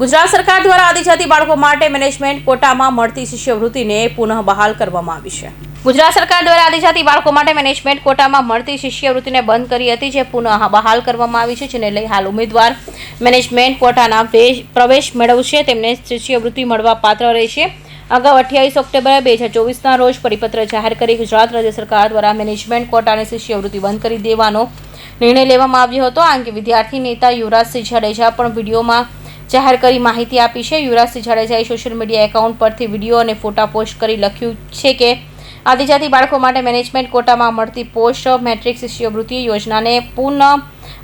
ગુજરાત સરકાર દ્વારા આદિજાતિ બાળકો માટે મેનેજમેન્ટ કોટામાં મળતી શિષ્યવૃત્તિને પુનઃ બહાલ કરવામાં આવી છે. ગુજરાત સરકાર દ્વારા આદિજાતિ બાળકો માટે મેનેજમેન્ટ કોટામાં મળતી શિષ્યવૃત્તિને બંધ કરી હતી, જે પુનઃ બહાલ કરવામાં આવી છે, જેને લઈ હાલ ઉમેદવાર મેનેજમેન્ટ કોટાના પ્રવેશ મેળવશે, તેમને શિષ્યવૃત્તિ મળવા પાત્ર રહેશે. અગાઉ અઠ્યાવીસ ઓક્ટોબર બે હજાર ચોવીસના રોજ પરિપત્ર જાહેર કરી ગુજરાત રાજ્ય સરકાર દ્વારા મેનેજમેન્ટ કોટાને શિષ્યવૃત્તિ બંધ કરી દેવાનો નિર્ણય લેવામાં આવ્યો હતો. આ અંગે વિદ્યાર્થી નેતા યુવરાજસિંહ જાડેજા પણ વિડીયોમાં જાહેર કરી માહિતી આપી છે. યુવરાજસિંહ જાડેજાએ સોશિયલ મીડિયા એકાઉન્ટ પરથી વીડિયો અને ફોટા પોસ્ટ કરી લખ્યું છે કે, આદિજાતિ બાળકો માટે મેનેજમેન્ટ કોટામાં મળતી પોસ્ટ મેટ્રિક શિષ્યવૃત્તિ યોજનાને પુનઃ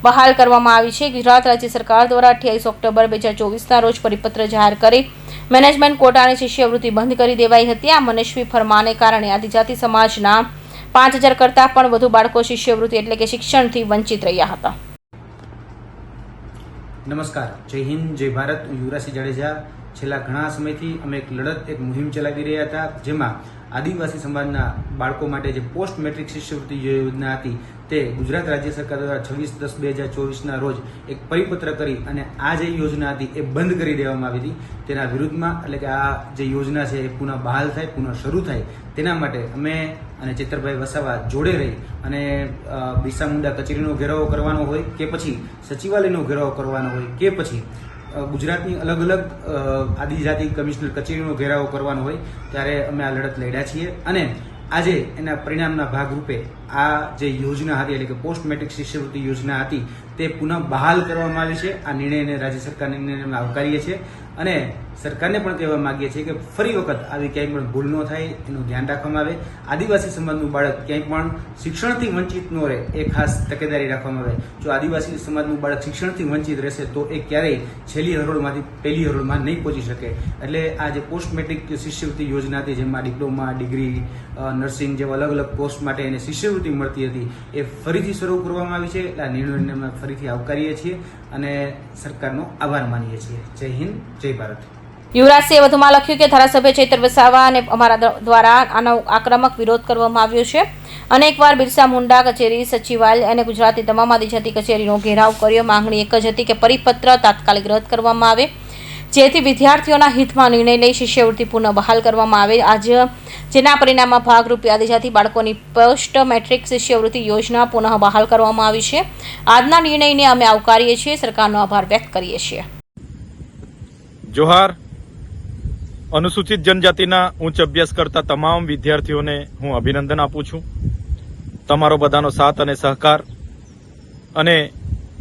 બહાલ કરવામાં આવી છે. ગુજરાત રાજ્ય સરકાર દ્વારા અઠ્યાવીસ ઓક્ટોબર બે હજાર ચોવીસના રોજ પરિપત્ર જાહેર કરી મેનેજમેન્ટ કોટાની શિષ્યવૃત્તિ બંધ કરી દેવાઈ હતી. આ મનસ્વી ફરમાને કારણે આદિજાતિ સમાજના પાંચ હજાર કરતાં પણ વધુ બાળકો શિષ્યવૃત્તિ એટલે કે શિક્ષણથી વંચિત રહ્યા હતા. નમસ્કાર. જય હિન્દ, જય ભારત. હું યુવરાજસિંહ જાડેજા. છેલ્લા ઘણા સમયથી અમે એક લડત, એક મુહિમ ચલાવી રહ્યા હતા, જેમાં આદિવાસી સમાજના બાળકો માટે જે પોસ્ટ મેટ્રિક શિષ્યવૃત્તિ યોજના હતી તે ગુજરાત રાજ્ય સરકાર દ્વારા છવ્વીસ દસ બે હજાર ચોવીસના રોજ એક પરિપત્ર કરી અને આ જે યોજના હતી એ બંધ કરી દેવામાં આવી હતી. તેના વિરુદ્ધમાં, એટલે કે આ જે યોજના છે એ પુનઃ બહાલ થાય, પુનઃ શરૂ થાય. તેના માટે અમે અને ચેતરભાઈ વસાવા જોડે રહી અને બિરસા મુંડા કચેરીનો ઘેરાવો કરવાનો હોય કે પછી સચિવાલયનો ઘેરાવો કરવાનો હોય કે પછી ગુજરાતની અલગ અલગ આદિજાતિ કમિશનર કચેરીનો ઘેરાવો કરવાનો હોય, ત્યારે અમે આ લડત લડ્યા છીએ. અને આજે એના પરિણામના ભાગરૂપે આ જે યોજના હતી, એટલે કે પોસ્ટ મેટ્રિક શિષ્યવૃત્તિ યોજના હતી, તે પુનઃ બહાલ કરવામાં આવી છે. આ નિર્ણયને રાજ્ય સરકારના નિર્ણયને આવકારીએ છીએ અને સરકારને પણ કહેવા માંગીએ છીએ કે ફરી વખત આવી ક્યાંય પણ ભૂલ ન થાય, એનું ધ્યાન રાખવામાં આવે. આદિવાસી સમાજનું બાળક ક્યાંય પણ શિક્ષણથી વંચિત ન રહે, એ ખાસ તકેદારી રાખવામાં આવે. જો આદિવાસી સમાજનું બાળક શિક્ષણથી વંચિત રહેશે, તો એ ક્યારેય છેલ્લી હરોળમાંથી, પહેલી હરોળમાં નહીં પહોંચી શકે. એટલે આ જે પોસ્ટ મેટ્રિક શિષ્યવૃત્તિ યોજના હતી, જેમાં ડિપ્લોમા, ડિગ્રી નર્સિંગ જેવા અલગ અલગ પોસ્ટ માટે એને શિષ્યવૃત્તિ મળતી હતી, એ ફરીથી શરૂ કરવામાં આવી છે. એટલે આ નિર્ણયને અમે ફરીથી આવકારીએ છીએ અને સરકારનો આભાર માનીએ છીએ. જય હિન્દ, જય ભારત. યુવરાજસિંહે વધુમાં લખ્યું કે ધારાસભ્ય ચૈતર વસાવા અને અમારા દ્વારા આનો આક્રમક વિરોધ કરવામાં આવ્યો છે. અનેકવાર બિરસા મુંડા કચેરી, સચિવાલય અને ગુજરાતની તમામ આદિજાતિ કચેરીનો ઘેરાવ કર્યો. માંગણી એક જ હતી કે પરિપત્ર તાત્કાલિક રદ કરવામાં આવે, જેથી વિદ્યાર્થીઓના હિતમાં નિર્ણય લઈ શિષ્યવૃત્તિ પુનઃ બહાલ કરવામાં આવે. આજ જેના પરિણામમાં ભાગરૂપે આદિજાતિ બાળકોની પોસ્ટ મેટ્રિક શિષ્યવૃત્તિ યોજના પુનઃ બહાલ કરવામાં આવી છે. આજના નિર્ણયને અમે આવકારીએ છીએ. સરકારનો આભાર વ્યક્ત કરીએ છીએ. જોહાર. અનુસૂચિત જનજાતિના ઉચ્ચ અભ્યાસ કરતા તમામ વિદ્યાર્થીઓને હું અભિનંદન આપું છું. તમારો બધાનો સાથ અને સહકાર અને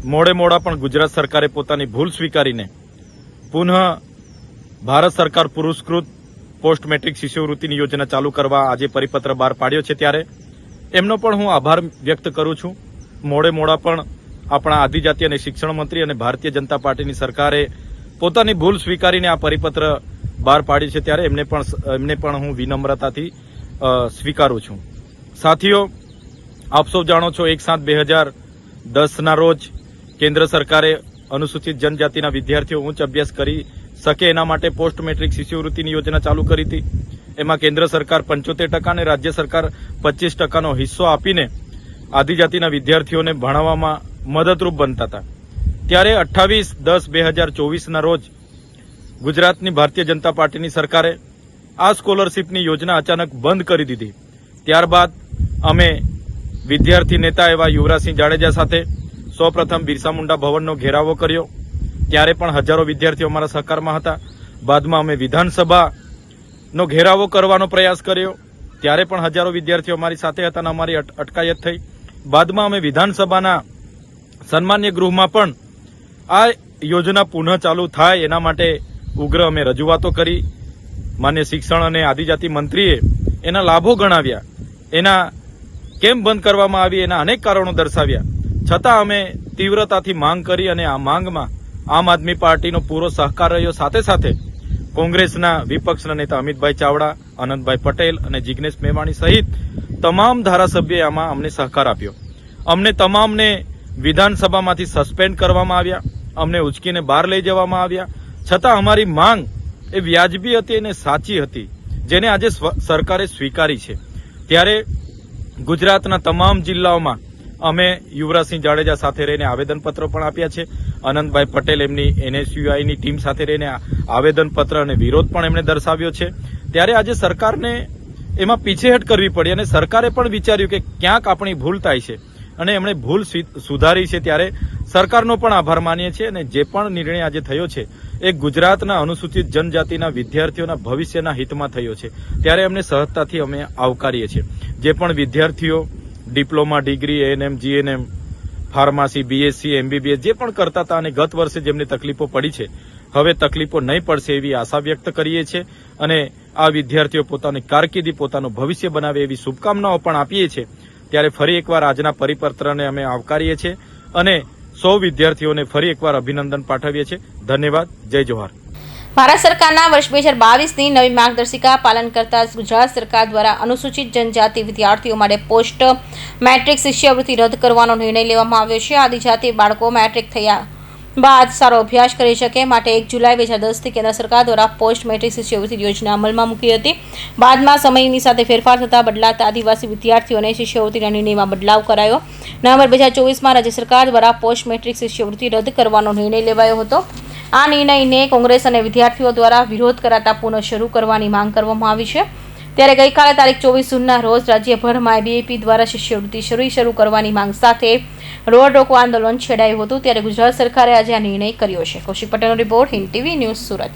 મોડે મોડા પણ ગુજરાત સરકારે પોતાની ભૂલ સ્વીકારીને પુનઃ ભારત સરકાર પુરસ્કૃત પોસ્ટ મેટ્રિક શિષ્યવૃત્તિની યોજના ચાલુ કરવા આજે પરિપત્ર બહાર પાડ્યો છે ત્યારે એમનો પણ હું આભાર વ્યક્ત કરું છું. મોડે મોડા પણ આપણા આદિજાતિ અને શિક્ષણ મંત્રી અને ભારતીય જનતા પાર્ટીની સરકારે પોતાની ભૂલ સ્વીકારીને આ પરિપત્ર બહાર પાડી છે ત્યારે એમને પણ એમને પણ હું વિનમ્રતાથી સ્વીકારું છું. સાથીઓ, આપ સૌ જાણો છો એક સાત બે હજાર દસના રોજ કેન્દ્ર સરકારે અનુસૂચિત જનજાતિના વિદ્યાર્થીઓ ઉચ્ચ અભ્યાસ કરી શકે એના માટે પોસ્ટ મેટ્રિક શિષ્યવૃત્તિની યોજના ચાલુ કરી હતી. એમાં કેન્દ્ર સરકાર પંચોતેર ટકા અને રાજ્ય સરકાર પચીસ ટકાનો હિસ્સો આપીને આદિજાતિના વિદ્યાર્થીઓને ભણાવવામાં મદદરૂપ બનતા હતા. ત્યારે અઠ્ઠાવીસ દસ બે હજાર ચોવીસના રોજ ગુજરાતની ભારતીય જનતા પાર્ટીની સરકારે આ સ્કોલરશીપની યોજના અચાનક બંધ કરી દીધી. ત્યારબાદ અમે વિદ્યાર્થી નેતા એવા યુવરાજસિંહ જાડેજા સાથે સૌપ્રથમ બિરસા મુંડા ભવનનો ઘેરાવો કર્યો. ત્યારે પણ હજારો વિદ્યાર્થીઓ અમારા સહકારમાં હતા. બાદમાં અમે વિધાનસભાનો ઘેરાવો કરવાનો પ્રયાસ કર્યો. ત્યારે પણ હજારો વિદ્યાર્થીઓ અમારી સાથે હતા અને અમારી અટકાયત થઈ. બાદમાં અમે વિધાનસભાના સન્માન્ય ગૃહમાં પણ આ યોજના પુનઃ ચાલુ થાય એના માટે ઉગ્ર અમે રજૂઆતો કરી. માન્ય શિક્ષણ અને આદિજાતિ મંત્રીએ એના લાભો ગણાવ્યા. એના કેમ બંધ કરવામાં આવી એના અનેક કારણો દર્શાવ્યા. છતાં અમે તીવ્રતાથી માંગ કરી અને આ માંગમાં આમ આદમી પાર્ટીનો પૂરો સહકાર રહ્યો. સાથે સાથે કોંગ્રેસના વિપક્ષના નેતા અમિતભાઈ ચાવડા, આનંદભાઈ પટેલ અને જિગ્નેશ મેવાણી સહિત તમામ ધારાસભ્યોએ આમાં અમને સહકાર આપ્યો. અમને તમામને વિધાનસભામાંથી સસ્પેન્ડ કરવામાં આવ્યા. અમને ઉચકીને બહાર લઈ જવામાં આવ્યા. છતાં અમારી માંગ એ વ્યાજબી હતી અને સાચી હતી, જેને આજે સરકારે સ્વીકારી છે. ત્યારે ગુજરાતના તમામ જિલ્લાઓમાં અમે યુવરાજસિંહ જાડેજા સાથે રહીને આવેદનપત્ર પણ આપ્યા છે. અનંતભાઈ પટેલ એમની એનએસયુઆઈની ટીમ સાથે રહીને આવેદનપત્ર અને વિરોધ પણ એમણે દર્શાવ્યો છે. ત્યારે આજે સરકારને એમાં પીછેહટ કરવી પડી અને સરકારે પણ વિચાર્યું કે ક્યાંક આપણી ભૂલ થાય છે અને એમણે ભૂલ સુધારી છે ત્યારે સરકારનો પણ આભાર માનીએ છીએ અને જે પણ નિર્ણય આજે થયો છે એ ગુજરાતના અનુસૂચિત જનજાતિના વિદ્યાર્થીઓના ભવિષ્યના હિતમાં થયો છે. ત્યારે એમને સહજતાથી અમે આવકારીએ છીએ. જે પણ વિદ્યાર્થીઓ diploma, degree ANM GNM pharmacy BSc MBBS જે પણ કરતા હતા અને ગત વર્ષે જેમની તકલીફો પડી છે, હવે તકલીફો નહીં પડશે એવી આશા વ્યક્ત કરીએ છીએ અને આ વિદ્યાર્થીઓ પોતાની કારકિર્દી, પોતાનું ભવિષ્ય બનાવે એવી શુભકામનાઓ પણ આપીએ છીએ. ત્યારે ફરી એકવાર આજના પરિપત્રને અમે આવકારીએ છીએ અને સૌ વિદ્યાર્થીઓને ફરી એકવાર અભિનંદન પાઠવીએ છીએ. ધન્યવાદ. જય જોહાર ભારત સરકારના વર્ષ બે હજાર બાવીસની નવી માર્ગદર્શિકા પાલન કરતા ગુજરાત સરકાર દ્વારા અનુસૂચિત જનજાતિ વિદ્યાર્થીઓ માટે પોસ્ટ મેટ્રિક શિષ્યવૃત્તિ રદ કરવાનો નિર્ણય લેવામાં આવ્યો છે. આદિજાતિ બાળકો મેટ્રિક થયા બાદ સારો અભ્યાસ કરી શકે માટે એક જુલાઈ બે હજાર દસથી કેન્દ્ર સરકાર દ્વારા પોસ્ટ મેટ્રિક શિષ્યવૃત્તિ યોજના અમલમાં મૂકી હતી. બાદમાં સમયની સાથે ફેરફાર થતાં બદલાતા આદિવાસી વિદ્યાર્થીઓને શિષ્યવૃત્તિના નિર્ણયમાં બદલાવ કરાયો. નવેમ્બર બે હજાર ચોવીસમાં રાજ્ય સરકાર દ્વારા પોસ્ટ મેટ્રિક શિષ્યવૃત્તિ રદ કરવાનો નિર્ણય લેવાયો હતો. આ નિર્ણયને કોંગ્રેસ અને વિદ્યાર્થીઓ દ્વારા વિરોધ કરાતા પુનઃ શરૂ કરવાની માંગ કરવામાં આવી છે. ત્યારે ગઈકાલે તારીખ ચોવીસ જૂનના રોજ રાજ્યભરમાં બીએપી દ્વારા શિષ્યવૃત્તિ શરૂ શરૂ કરવાની માંગ સાથે રોડ રોકો આંદોલન છેડાયું હતું. ત્યારે ગુજરાત સરકારે આજે આ નિર્ણય કર્યો છે. કૌશિક પટેલનો report Hind TV news Surat.